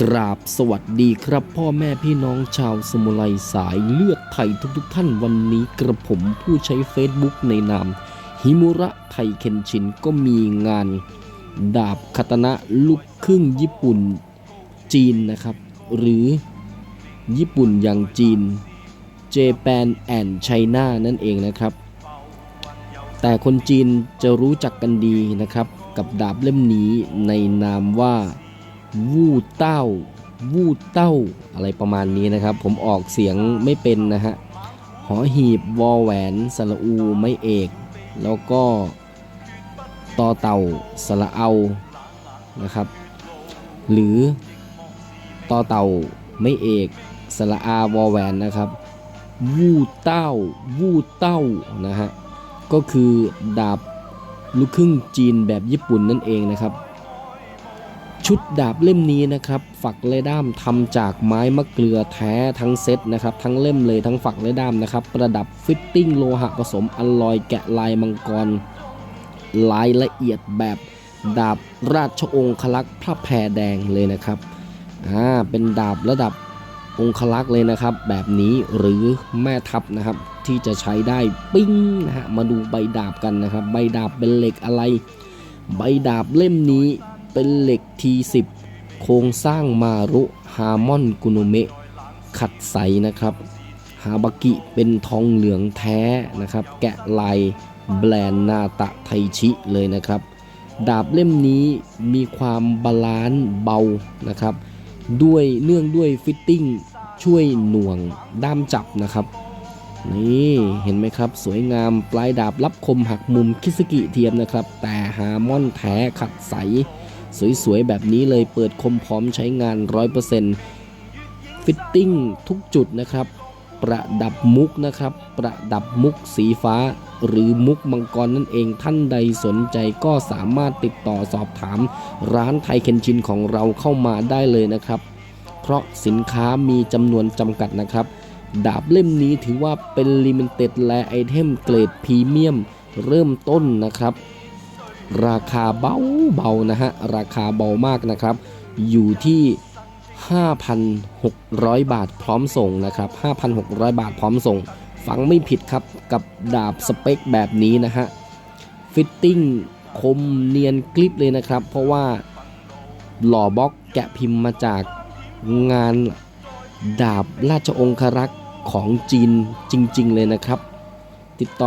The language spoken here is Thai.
กราบสวัสดีครับ พ่อแม่พี่น้องชาวสมุไรสายเลือดไทยทุกๆทท่านวันนี้กระผมผู้ใช้ Facebook ในนาม ฮิมุระไทยเคนชินก็มีงานดาบคาตนะลูกครึ่งญี่ปุ่นจีนนะครับ หรือญี่ปุ่นอย่างจีน Japan and China นั่นเองนะครับ แต่คนจีนจะรู้จักกันดีนะครับ กับดาบเล่มนี้ในนามว่า วูเต้าวูเต้า อะไรประมาณนี้นะครับ ผมออกเสียงไม่เป็นนะฮะหอหีบวอแหวนสระอูไม่เอก แล้วก็ตอเต่าสระเอานะครับ หรือตอเต่าไม่เอกสระอาวอแหวนนะครับวูเต้าวูเต้านะฮะก็คือดาบลูกครึ่งจีนแบบญี่ปุ่นนั่นเองนะครับ ชุดดาบเล่มนี้นะครับฝักและด้ามทำจากไม้มะเกลือแท้ทั้งเซตนะครับทั้งเล่มเลยทั้งฝักและด้ามนะครับประดับฟิตติ้งโลหะผสมอลลอยแกะลายมังกรลายละเอียดแบบดาบราชองคลักษ์พระแพรแดงเลยนะครับอ่าเป็นดาบระดับองคลักษ์เลยนะครับ แบบนี้หรือแม่ทัพนะครับที่จะใช้ได้ปิ้งนะฮะมาดูใบดาบกันนะครับ ใบดาบเป็นเหล็กอะไร ใบดาบเล่มนี้ เป็นเหล็ก T10 โครงสร้างมารุฮามอนกุโนเมะขัดใสนะครับ ฮาบากิเป็นทองเหลืองแท้นะครับ แกะลายแบรนด์นาตะไทชิเลยนะครับ ดาบเล่มนี้มีความบาลานซ์เบานะครับ ด้วยเนื่องด้วยฟิตติ้งช่วยหน่วงด้ามจับนะครับ นี่เห็นไหมครับ สวยงามปลายดาบรับคมหักมุมคิสกิเทียมนะครับ แต่ฮาร์มอนแท้ขัดใส สวยๆ แบบนี้เลยเปิดคมพร้อมใช้งาน 100%ฟิตติ้งทุกจุดนะครับ ประดับมุกนะครับ ประดับมุกสีฟ้า หรือมุกมังกรนั่นเองท่านใดสนใจก็สามารถติดต่อสอบถาม ร้านไทยเคนชินของเราเข้ามาได้เลยนะครับ เพราะสินค้ามีจำนวนจำกัดนะครับ ดาบเล่มนี้ถือว่าเป็นลิมิเต็ดและไอเทมเกรดพรีเมียมเริ่มต้นนะครับ ราคาเบาเบาๆนะฮะ ราคาเบามากนะครับ อยู่ที่ 5,600 บาทพร้อมส่งนะครับ 5,600 บาทพร้อมส่ง ฟังไม่ผิดครับกับดาบสเปคแบบนี้นะฮะ ฟิตติ้งคมเนียนกลิปเลยนะครับ เพราะว่าหล่อบล็อกแกะพิมพ์มาจากงานดาบราชองครักษ์ของจีนจริง ๆ เลยนะครับ ติดต่อ